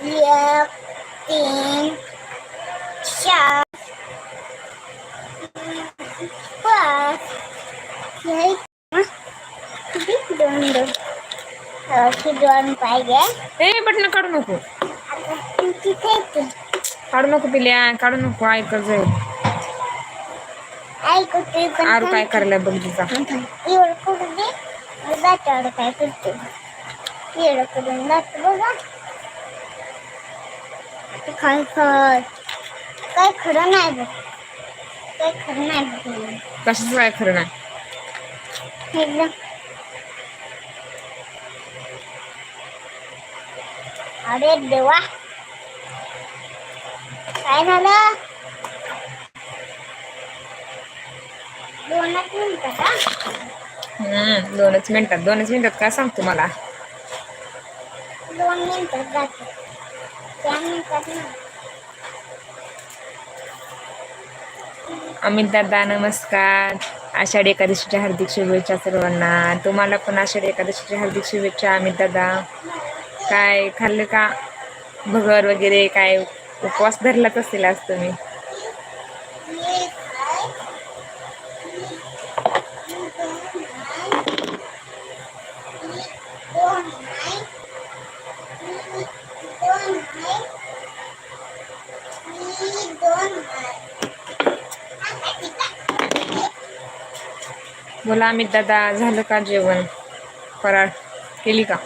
एक तीन चार? दोन दोन अशी दोन पाहिजे ए बटन काढू नको तिथे. काढू नको पिल्या काढू नको ऐकत जाईल ऐकू ते पण आरू काय. करायला बघ तिचा एवढं करू दे दातावर काय करते एवढं करून दात बघा काय काय काय खरं नाही बघ. काय खरं नाही बघ कशाच काय खरं नाही? एकदम अरे देवा. काय झालं? दोनच मिनिटं का? हम्म दोनच मिनिटात दोनच मिनिटात काय सांगतो मला? दोन मिनिटात जाते त्या मिनिटात ना अमित दादा नमस्कार. आषाढी एकादशीच्या हार्दिक शुभेच्छा सर्वांना. तुम्हाला पण आषाढी एकादशीच्या हार्दिक शुभेच्छा अमित दादा. काय खाल्लं का? भगर वगैरे काय उपवास धरलाच असेल आज तुम्ही? बोला अमित दादा झालं का जेवण? फराळ केली का?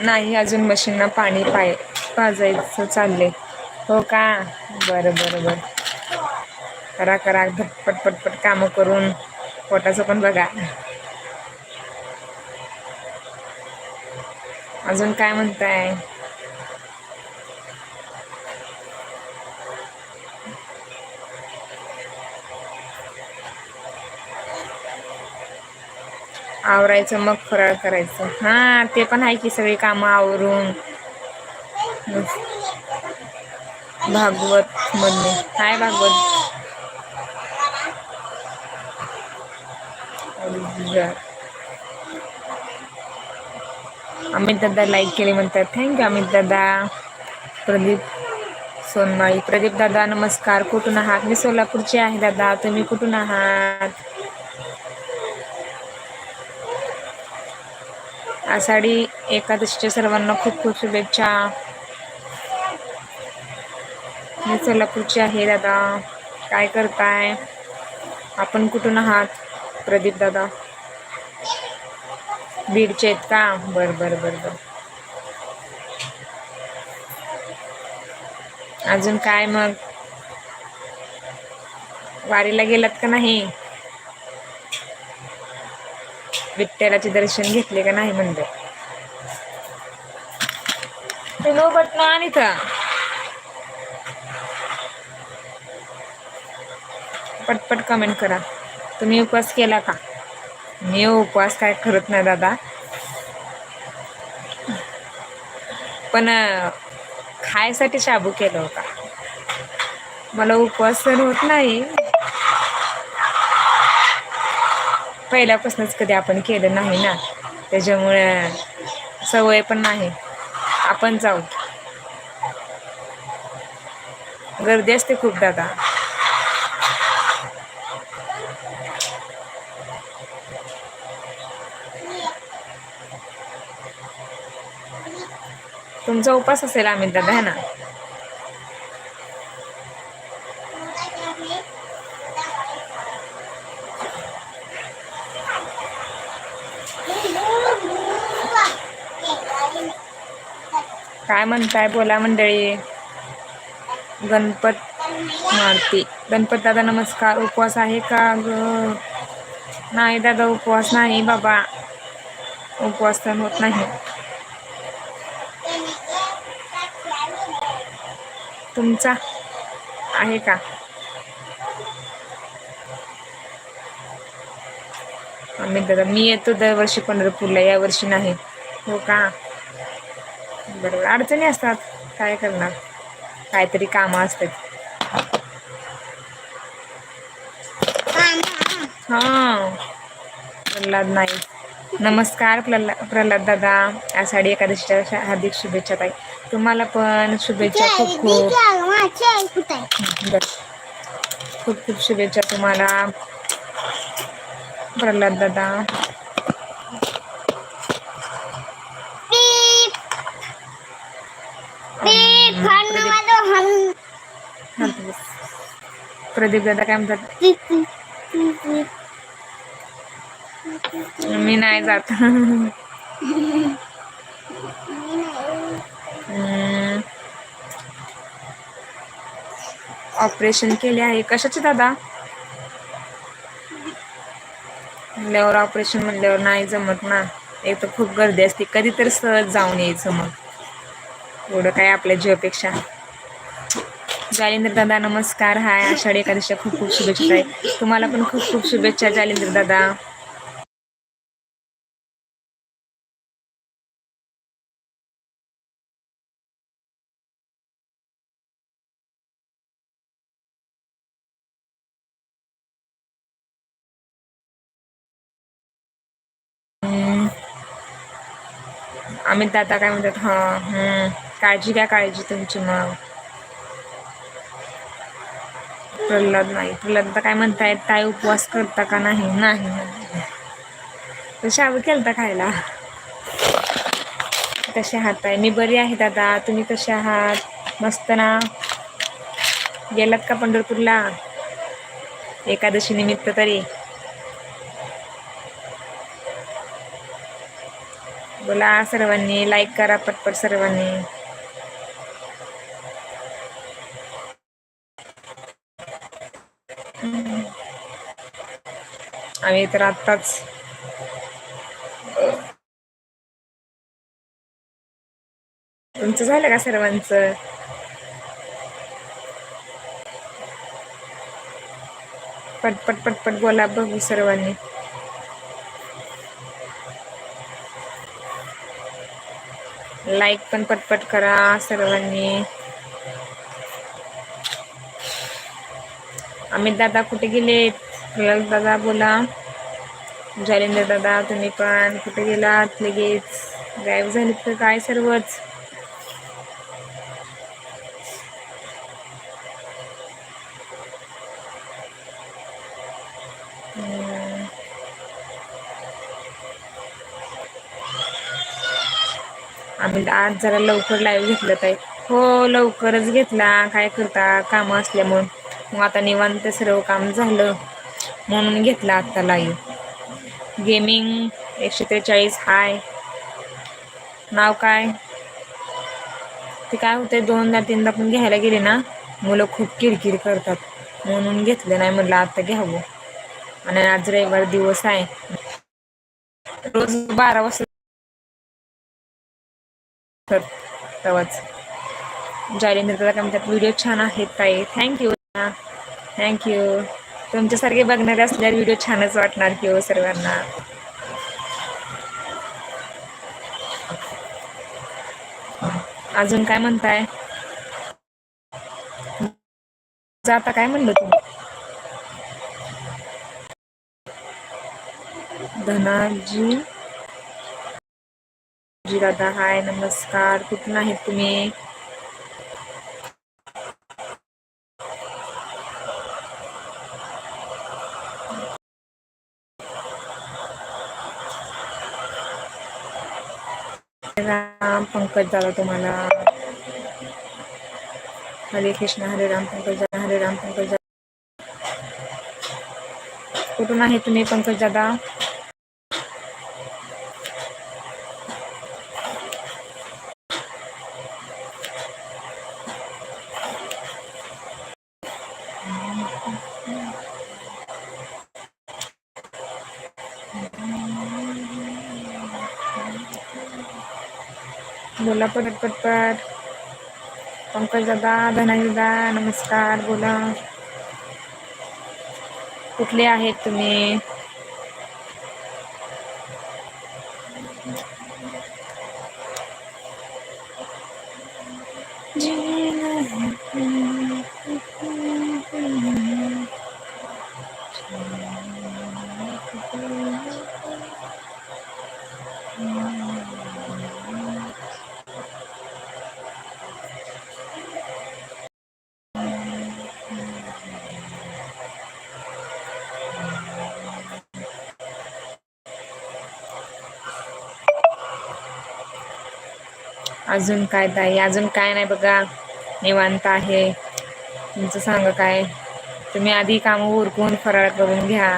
नाही अजून मशीनना पाणी पाय पाजायचं चाललंय. हो का? बरं बरं बरं. करा करा. पटपट पटपट कामं करून पोटाचं पण बघा. अजून काय म्हणताय? आवरायचं मग फराळ करायचं. हा ते पण आहे की सगळी कामं आवरून. भागवत मधले. काय भागवत बर. अमित दादा लाईक केले म्हणतात. थँक्यू अमित दादा. प्रदीप सोनमाळी प्रदीप दादा नमस्कार. कुठून आहात? मी सोलापूरची आहे दादा. तुम्ही कुठून आहात? आषाढी एकादशीच्या सर्वांना खूप खूप शुभेच्छा. मी सोलापूरची आहे दादा. काय करताय? आपण कुठून आहात? प्रदीप दादा. बीडचे आहेत का? बर बर बर बर. अजून काय मग? वारीला गेलात का नाही? विठ्ठलाचे दर्शन घेतले का नाही म्हणलं तुलो बटन आणि का पटपट कमेंट करा. तुम्ही उपवास केला का? मी उपवास काय करत नाही दादा. पण खायसाठी शाबू केलं होता. मला उपवास तर होत नाही. पहिल्यापासूनच कधी आपण केलं नाही ना. त्याच्यामुळे सवय पण नाही. आपण जाऊ. गर्दी असते खूप दादा. तुमचा उपास असेल आम्ही दादा है ना? काय म्हणताय? बोला मंडळी. गणपत मारती. गणपत दादा नमस्कार. उपवास आहे का ग? नाही दादा उपवास नाही बाबा. उपवास तर होत नाही. तुमचा आहे का? अमित दादा मी येतो दरवर्षी पंढरपूरला या वर्षी नाही. हो का? बरोबर अडचणी असतात काय करणार? काहीतरी कामं असतात. हा प्रल्हाद नाही नमस्कार प्रल्हा प्रल्हाद दादा आषाढी एकादशीच्या हार्दिक शुभेच्छा ताई. तुम्हाला पण शुभेच्छा खूप खूप. खूप खूप शुभेच्छा तुम्हाला. प्रल्हाद दादा. प्रदीप. दादा काय म्हणतात? मी नाही जात. ऑपरेशन केले आहे. कशाचे दादा? म्हणल्यावर ऑपरेशन म्हणल्यावर नाही जमत ना. एक तर खूप गर्दी असते. कधी तर सहज जाऊन यायचं मग. एवढं काय आपल्या जीवापेक्षा. जालिंद्र दादा नमस्कार. हाय. आषाढी एकादशीच्या खूप खूप शुभेच्छा आहे. तुम्हाला पण खूप खूप शुभेच्छा जालिंद्र दादा. अमित दादा काय म्हणतात हा हम्म. काळजी घ्या काळजी तुमची मग. प्रल्हाद नाही. प्रल्हाद दादा काय म्हणतायत ताई उपवास करता का नाही? नाही. नाही. शाबू केलता खायला. कसे आहात ताई. मी बरी आहे दादा. तुम्ही कसे आहात? मस्त ना? गेलात का पंढरपूरला? एकादशी निमित्त तरी. बोला सर्वांनी लाईक करा पटपट सर्वांनी. आम्ही तर आत्ताच तुमचं झालं का सर्वांचं? पटपट पटपट बोला बघू सर्वांनी. लाईक पण पटपट करा सर्वांनी. अमित दादा कुठे गेलेत? दादा बोला. जालिंदर दादा तुम्ही पण कुठे गेलात लगेच? गायब झालीत तर काय सर्वच? Hmm. आम्ही आज जरा लवकर लाईव्ह घेतलं ताई. हो लवकरच घेतला. काय करता? कामं असल्यामुळं. मग आता निवांत सर्व काम झालं म्हणून घेतला आत्ता लाईव्ह गेमिंग एकशे त्रेचाळीस हाय. नाव काय? ते काय होते दोनदा तीनदा पण घ्यायला गेले ना मुलं खूप किरकिर करतात. म्हणून घेतलं नाही म्हटलं आता घ्यावं. आणि आज रविवार दिवस आहे. रोज बारा वाजता तर तेव्हाच. जालिंद्र दादा काय म्हणतात व्हिडिओ छान आहेत ताई. थँक्यू थँक्यू तुमच्यासारखे बघणारे असल्यावर व्हिडिओ छानच वाटणार की हो सर्वांना. अजून काय म्हणताय? जाता काय म्हणलं तुम्ही धनाजी जी दादा हाय नमस्कार. कुठून आहेत तुम्ही? राम पंकज दादा तुम्हाला. हरे कृष्ण हरे राम पंकज दादा हरे राम पंकज दादा. कुठून आहे तुम्ही पंकज दादा? बोला पटपट. पटपट पंकज दादा धनाजी दादा नमस्कार बोला. कुठले आहेत तुम्ही? अजून काय ताई अजून काय नाही बघा. निवांत आहे. तुमचं सांगा काय? तुम्ही आधी कामं उरकून फराळ करून घ्या.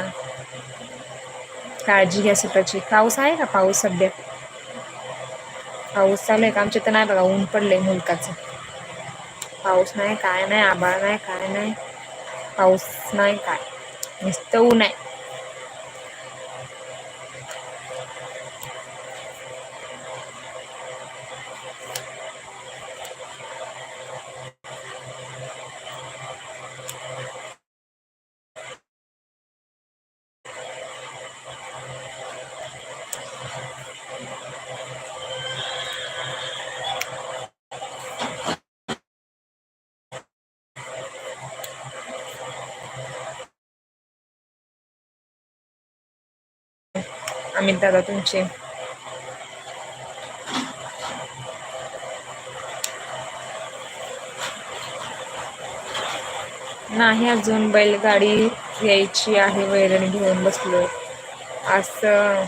काळजी घ्या स्वतःची. पाऊस आहे का? पाऊस सध्या? पाऊस चालू आहे का? आमच्या तर नाही बघा ऊन पडले मुलकाचं. पाऊस नाही काय नाही आभाळ नाही काय नाही. पाऊस नाही काय? नुसतं ऊन आहे. अमित दादा तुमचे नाही अजून बैलगाडी यायची आहे वैरण घेऊन बसलो असं.